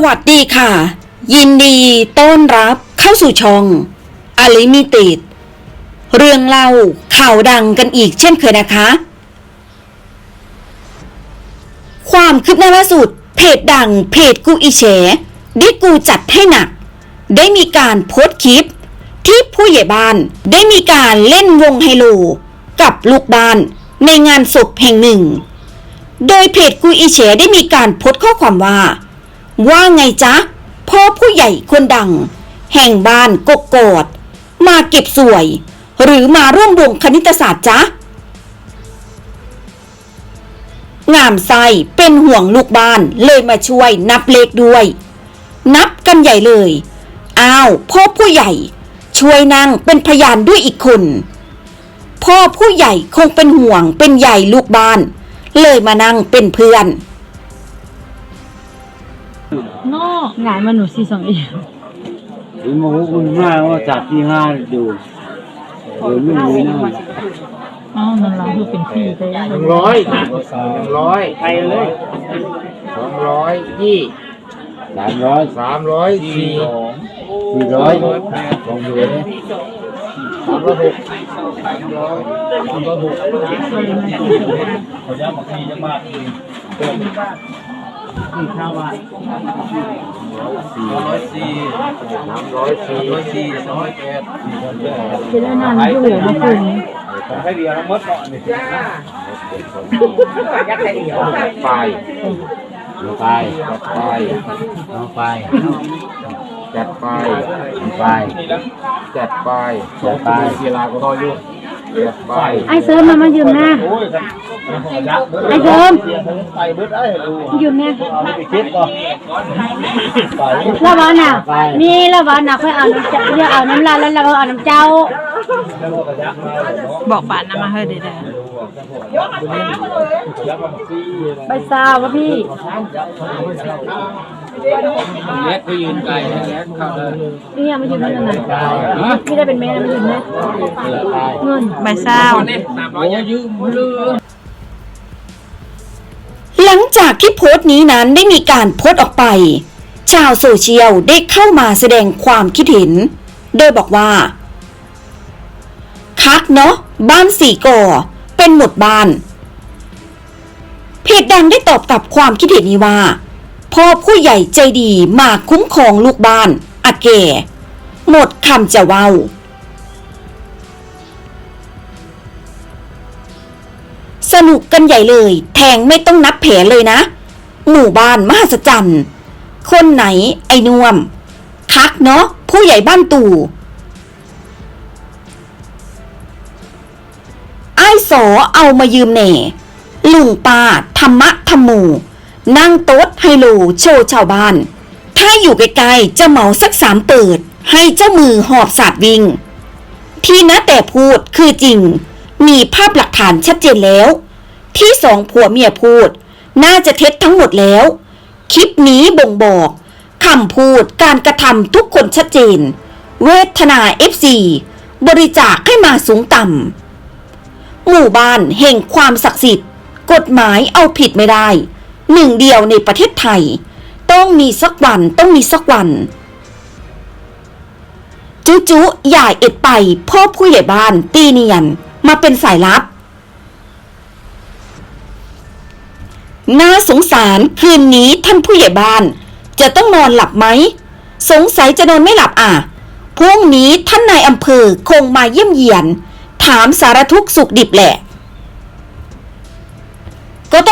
สวัสดีค่ะ ยินดีต้อนรับเข้าสู่ช่องอลิมิติดเรื่องเล่าข่าวดังกันอีกเช่นเคยนะคะ ความคืบหน้าล่าสุด เพจดังเพจกูอีแฉได้กูจัดให้หนัก ได้มีการโพสต์คลิป ที่ผู้ใหญ่บ้านได้มีการเล่นวงไฮโล กับลูกบ้านในงานศพแห่งหนึ่ง โดยเพจกูอีแฉได้มีการโพสต์ข้อความว่า ว่าไงจ๊ะพ่อผู้ใหญ่คนดัง แห่งบ้านกกกอด มาเก็บสวย หรือมาร่วมวงคณิตศาสตร์จ๊ะ งามไส้เป็นห่วงลูกบ้านเลยมาช่วยนับเลขด้วย นับกันใหญ่เลย อ้าวพ่อผู้ใหญ่ ช่วยนั่งเป็นพยานด้วยอีกคน พ่อผู้ใหญ่คงเป็นห่วงเป็นใหญ่ลูกบ้าน เลยมานั่งเป็นเพื่อน นอกงานมาหนูซีสองเองถึงโมโหคุณมากว่าจับที่ห้าดูเดี๋ยวไม่มีนะอ๋อนั่นเราคือเป็นพี่ไปหนึ่งร้อยหนึ่งร้อยไปเลยสองร้อยยี่สามร้อยสามร้อยสี่สี่ร้อยสองร้อยสามร้อยหกสามร้อยสามร้อยหกสาม ร้อยสี่สามร้อยสี่สามร้อยแปดจะได้นานอยู่มาคุยให้เดียวทั้งหมดก่อนนี่ไปลงไปไปลงไปจัดไปไปจัดไปจัดไปเวลาก็รออยู่ ไปไอ้เสริมมามายืมนะโอ้ยครับยักษ์ไอ้เสริมไปเบิดไอ้ดูยืมเนี่ยไปคิดก่อนไปละวันน่ะนี่ละวันน่ะค่อยเอาน้ำเจ้าเรียกเอาน้ำลายแล้วเราก็เอาน้ำเจ้า บอกป่านนะมาเฮ้ยเดี๋ยวไปซาววะพี่ เล็กก็ยืนไกลเล็กเข้าเลยเนี่ยมายืมนั่นน่ะไม่ได้เป็นแม่นะมายืมนะเงินใบซาวโอ้ยืมมือหลังจากที่โพสต์นี้นั้นได้มีการโพสต์ออกไป ชาวโซเชียลได้เข้ามาแสดงความคิดเห็น โดยบอกว่า คักเนาะบ้านสี่ก่อ เป็นหมดบ้าน เพจดังได้ตอบกลับความคิดเห็นนี้ว่า พ่อผู้ใหญ่ใจดีมาคุ้มครองลูกบ้านอาแก่หมดคำจะเว้าสนุกกันใหญ่เลย แทงไม่ต้องนับแผลเลยนะ หมู่บ้านมหัศจรรย์คนไหนไอ้นวม คักเนาะผู้ใหญ่บ้านตู่ไอ้สอเอามายืมแหน่ลุงป้าธรรมะธรรมู นั่งโต๊ดไฮโลโชว์ชาวบ้าน ถ้าอยู่ไกลๆจะเหมาสักสามเปิด ให้เจ้ามือหอบสาดวิ่ง ที่นะแต่พูดคือจริง มีภาพหลักฐานชัดเจนแล้ว ที่สองผัวเมียพูด น่าจะเท็จทั้งหมดแล้ว คลิปนี้บ่งบอกคำพูดการกระทำทุกคนชัดเจน เวทนา FC บริจาคให้มาสูงต่ำหมู่บ้านแห่งความศักดิ์สิทธิ์ กฎหมายเอาผิดไม่ได้ หนึ่งเดียวในประเทศไทย ต้องมีสักวันต้องมีสักวัน จุจุใหญ่เอ็ดไปพ่อผู้ใหญ่บ้านตีเนียนมาเป็นสายลับ น่าสงสารคืนนี้ท่านผู้ใหญ่บ้าน จะต้องนอนหลับไหม สงสัยจะนอนไม่หลับอะพรุ่งนี้ท่านนายอำเภอคงมาเยี่ยมเยียน ถามสารทุกสุขดิบแหละ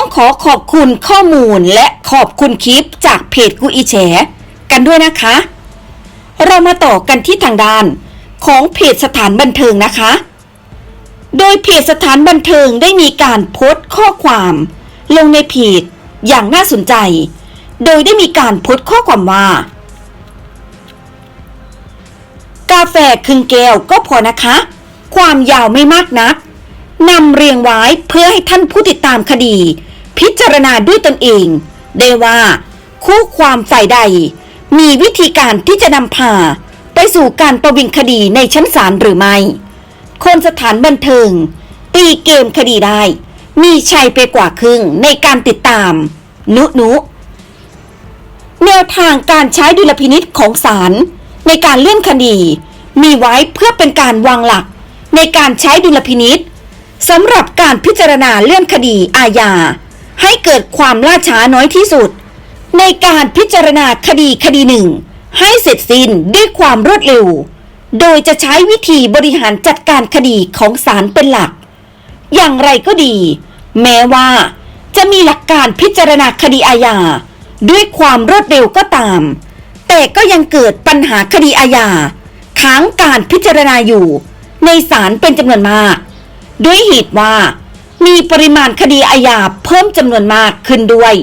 ต้องขอขอบคุณข้อมูลและขอบคุณคลิปจากเพจกูอีแฉกันด้วยนะคะ เรามาต่อกันที่ทางด้านของเพจสถานบันเทิงนะคะ โดยเพจสถานบันเทิงได้มีการโพสต์ข้อความ ลงในเพจอย่างน่าสนใจ โดยได้มีการโพสต์ข้อความว่า กาแฟครึ่งแก้วก็พอนะคะ ความยาวไม่มากนักนำเรียงไว้เพื่อให้ท่านผู้ติดตามคดี พิจารณาด้วยตนเอง ได้ว่า คู่ความฝ่ายใด มีวิธีการที่จะนำพา ไปสู่การประวิงคดีในชั้นศาลหรือไม่ คนสถานบันเทิง ตีเกมคดีได้ มีชัยไปกว่าครึ่งในการติดตาม นุนุแนวทางการใช้ดุลพินิษของศาลในการเลื่อนคดี มีไว้เพื่อเป็นการวางหลักในการใช้ดุลพินิษสำหรับการพิจารณาเลื่อนคดีอาญา ให้เกิดความล่าช้าน้อยที่สุด ในการพิจารณาคดีคดีหนึ่ง ให้เสร็จสิ้นด้วยความรวดเร็ว โดยจะใช้วิธีบริหารจัดการคดีของศาลเป็นหลัก อย่างไรก็ดี แม้ว่าจะมีหลักการพิจารณาคดีอาญาด้วยความรวดเร็วก็ตาม แต่ก็ยังเกิดปัญหาคดีอาญาค้างการพิจารณาอยู่ ในศาลเป็นจำนวนมาก ด้วยเหตุว่า มีปริมาณคดีอาญาเพิ่มจำนวนมากขึ้นด้วย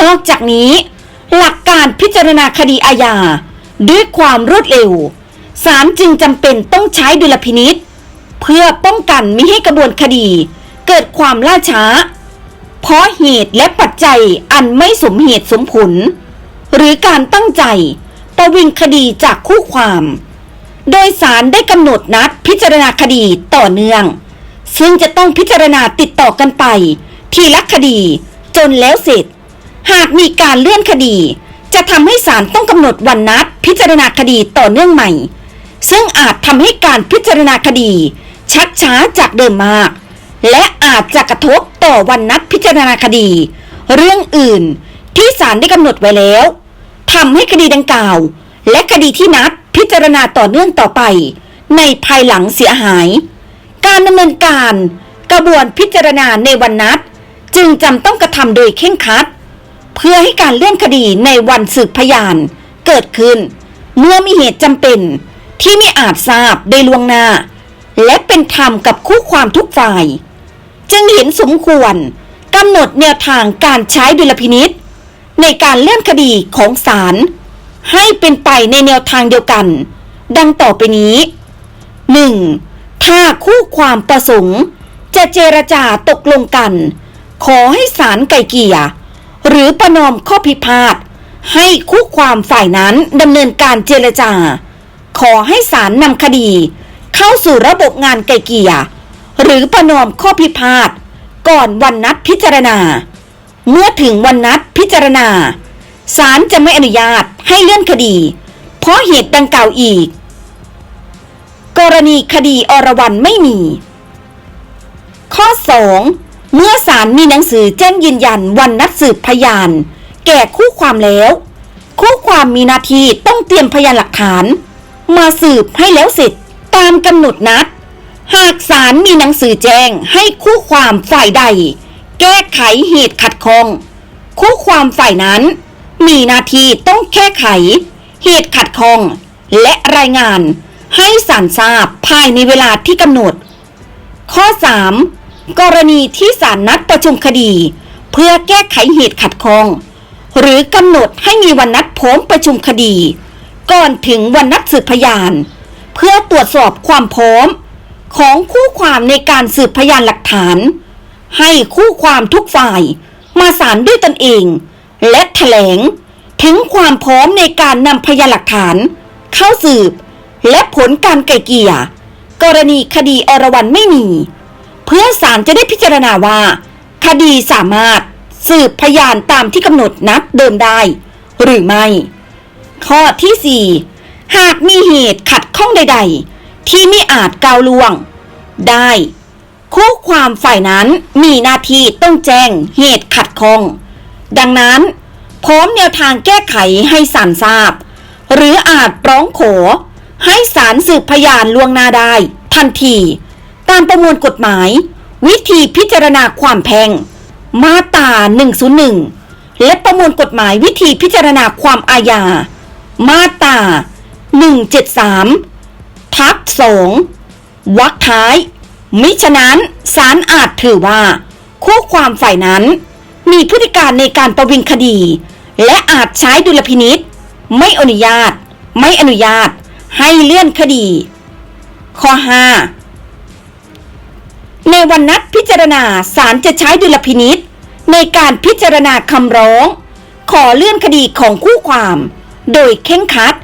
นอกจากนี้ หลักการพิจารณาคดีอาญาด้วยความรวดเร็วศาลจึงจำเป็นต้องใช้ดุลพินิษเพื่อป้องกันไม่ให้กระบวนคดี เกิดความล่าช้า เพราะเหตุและปัจจัยอันไม่สมเหตุสมผล หรือการตั้งใจประวิงคดีจากคู่ความ โดยสารได้กำหนดนัดพิจารณาคดีต่อเนื่อง ซึ่งจะต้องพิจารณาติดต่อกันไป ทีละคดี จนแล้วเสร็จ หากมีการเลื่อนคดี จะทำให้ศาลต้องกำหนดวันนัดพิจารณาคดีต่อเนื่องใหม่ ซึ่งอาจทำให้การพิจารณาคดี ชักช้าจากเดิมมาก และอาจจะกระทบต่อวันนัดพิจารณาคดี เรื่องอื่นที่ศาลได้กำหนดไว้แล้วทำให้คดีดังกล่าว และคดีที่นัดพิจารณาต่อเนื่องต่อไป ในภายหลังเสียหาย การดำเนินการกระบวนพิจารณาในวันนัด จึงจำต้องกระทำโดยเข่งครัด เพื่อให้การเลื่อนคดีในวันสืบพยานเกิดขึ้น เมื่อมีเหตุจำเป็นที่ไม่อาจทราบได้ล่วงหน้า และเป็นธรรมกับคู่ความทุกฝ่าย จึงเห็นสมควรกำหนดแนวทางการใช้ดุลพินิษในการเลื่อนคดีของศาลให้เป็นไปในแนวทางเดียวกัน ดังต่อไปนี้ 1. ถ้าคู่ความประสงค์ จะเจรจาตกลงกัน ขอให้ศาลไก่เกี่ย หรือประนอมข้อพิพาทให้คู่ความฝ่ายนั้นดำเนินการเจรจา ขอให้ศาลนำคดี เข้าสู่ระบบงานไก่เกี่ย หรือประนอมข้อพิพาทก่อนวันนัดพิจารณา เมื่อถึงวันนัดพิจารณาศาลจะไม่อนุญาตให้เลื่อนคดี เพราะเหตุดังกล่าวอีก กรณีคดีอรวรันไม่มี ข้อ 2. เมื่อศาลมีหนังสือแจ้งยืนยันวันนัดสืบพยาน แก่คู่ความแล้ว คู่ความมีหนาทีต้องเตรียมพยานหลักฐาน มาสืบให้แล้วเสร็จตามกำหนดนัด หากศาลมีหนังสือแจ้งให้คู่ความฝ่ายใด แก้ไขเหตุขัดข้อง คู่ความฝ่ายนั้น มีหนาทีต้องแก้ไข เหตุขัดข้อง และรายงาน ให้ศาลทราบภายในเวลาที่กำหนด ข้อ 3. กรณีที่ศาลนัดประชุมคดี เพื่อแก้ไขเหตุขัดข้อง หรือกำหนดให้มีวันนัดพร้อมประชุมคดี ก่อนถึงวันนัดสืบพยาน เพื่อตรวจสอบความพร้อม ของคู่ความในการสืบพยานหลักฐาน ให้คู่ความทุกฝ่ายมาศาลด้วยตนเอง และแถลง ถึงความพร้อมในการนำพยานหลักฐาน เข้าสืบ และผลการไกล่เกลี่ย กรณีคดีอรวรันไม่มี เพื่อศาลจะได้พิจารณาว่า คดีสามารถสืบพยานตามที่กำหนดนัดเดิมได้ หรือไม่ ข้อที่ 4 หากมีเหตุขัดข้องใด ๆ ที่ไม่อาจกาวล่วง ได้ คู่ความฝ่ายนั้นมีหน้าที่ต้องแจ้งเหตุขัดข้อง ดังนั้นพร้อมแนวทางแก้ไขให้ศาลทราบ หรืออาจร้องขอ ให้ศาลสืบพยานล่วงหน้าได้ ทันที ตามประมวลกฎหมาย วิธีพิจารณาความแพงมาตรา101 และประมวลกฎหมายวิธีพิจารณาความอาญา มาตรา173 ทับ2วรรคท้าย มิฉะนั้นศาลอาจถือว่า คู่ความฝ่ายนั้น มีพฤติการในการประวิงคดี และอาจใช้ดุลพินิษไม่อนุญาต ไม่อนุญาต ให้เลื่อนคดี ข้อ 5 ในวันนัดพิจารณาศาลจะใช้ดุลพินิษในการพิจารณาคำร้อง ขอเลื่อนคดีของคู่ความ โดยเข่งคัด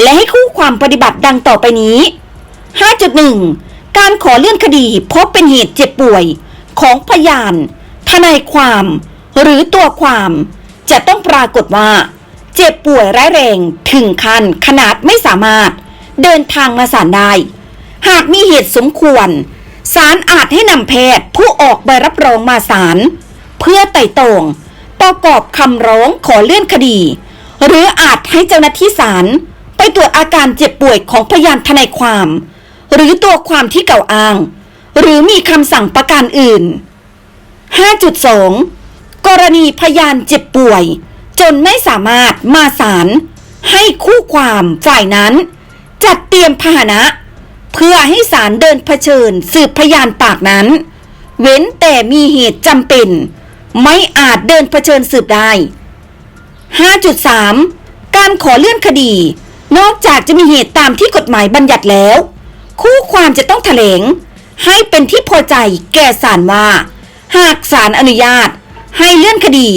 และให้คู่ความปฏิบัติดังต่อไปนี้ 5.1 การขอเลื่อนคดีพบเป็นเหตุเจ็บป่วยของพยาน ทนายความ หรือตัวความ จะต้องปรากฏว่า เจ็บป่วยร้ายแรงถึงขั้นขนาดไม่สามารถเดินทางมาศาลได้ หากมีเหตุสมควรศาลอาจให้นำแพทย์ผู้ออกใบรับรองมาศาลเพื่อไต่ตองประกอบคำร้องขอเลื่อนคดี หรืออาจให้เจ้าหน้าที่ศาลไปตรวจอาการเจ็บป่วยของพยานทนายความ หรือตัวความที่เก่าอ้าง หรือมีคำสั่งประการอื่น 5.2 กรณีพยานเจ็บป่วย จนไม่สามารถมาศาลให้คู่ความฝ่ายนั้น จัดเตรียมพาหนะ เพื่อให้ศาลเดินเผชิญสืบพยานปากนั้น เว้นแต่มีเหตุจำเป็น ไม่อาจเดินเผชิญสืบได้ 5.3 การขอเลื่อนคดี นอกจากจะมีเหตุตามที่กฎหมายบัญญัติแล้ว คู่ความจะต้องแถลง ให้เป็นที่พอใจแก่ศาลว่า หากศาลอนุญาต ให้เลื่อนคดี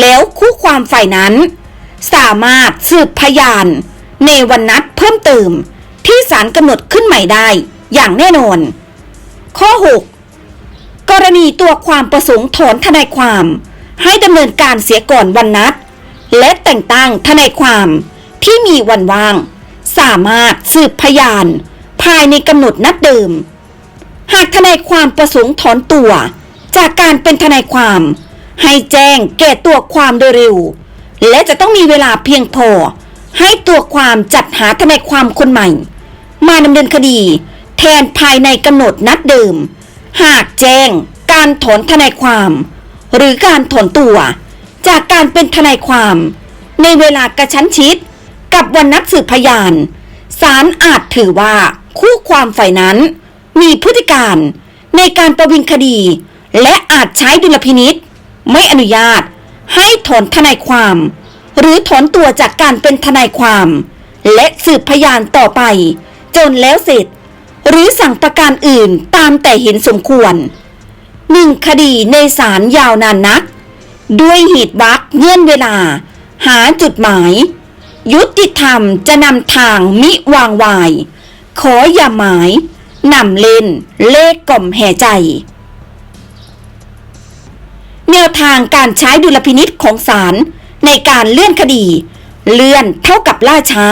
แล้วคู่ความฝ่ายนั้น สามารถสืบพยานในวันนัดเพิ่มเติม ที่ศาลกำหนดขึ้นใหม่ได้อย่างแน่นอน ข้อ 6 กรณีตัวความประสงค์ถอนทนายความ ให้ดำเนินการเสียก่อนวันนัด และแต่งตั้งทนายความที่มีวันว่าง สามารถสืบพยาน ภายในกำหนดนัดเดิม หากทนายความประสงค์ถอนตัว จากการเป็นทนายความ ให้แจ้งแก่ตัวความโดยเร็ว และจะต้องมีเวลาเพียงพอ ให้ตัวความจัดหาทนายความคนใหม่ มาดำเนินคดี แทนภายในกำหนดนัดเดิม หากแจ้งการถอนทนายความ หรือการถอนตัว จากการเป็นทนายความ ในเวลากระชั้นชิด กับวันนัดสืบพยานศาลอาจถือว่าคู่ความฝ่ายนั้น มีพฤติการในการประวิงคดี และอาจใช้ดุลพินิษ ไม่อนุญาต ให้ถอนทนายความ หรือถอนตัวจากการเป็นทนายความ และสืบพยานต่อไป จนแล้วเสร็จ หรือสั่งประการอื่นตามแต่เห็นสมควรหนึ่งคดีในศาลยาวนานนัก ด้วยเหตุวักเงื่อนเวลา หาจุดหมาย ยุติธรรมจะนำทางมิวางวาย ขออย่าหมายนำเล่นเลขกล่อมแห่ใจ แนวทางการใช้ดุลพินิษของศาลในการเลื่อนคดี เลื่อนเท่ากับล่าช้า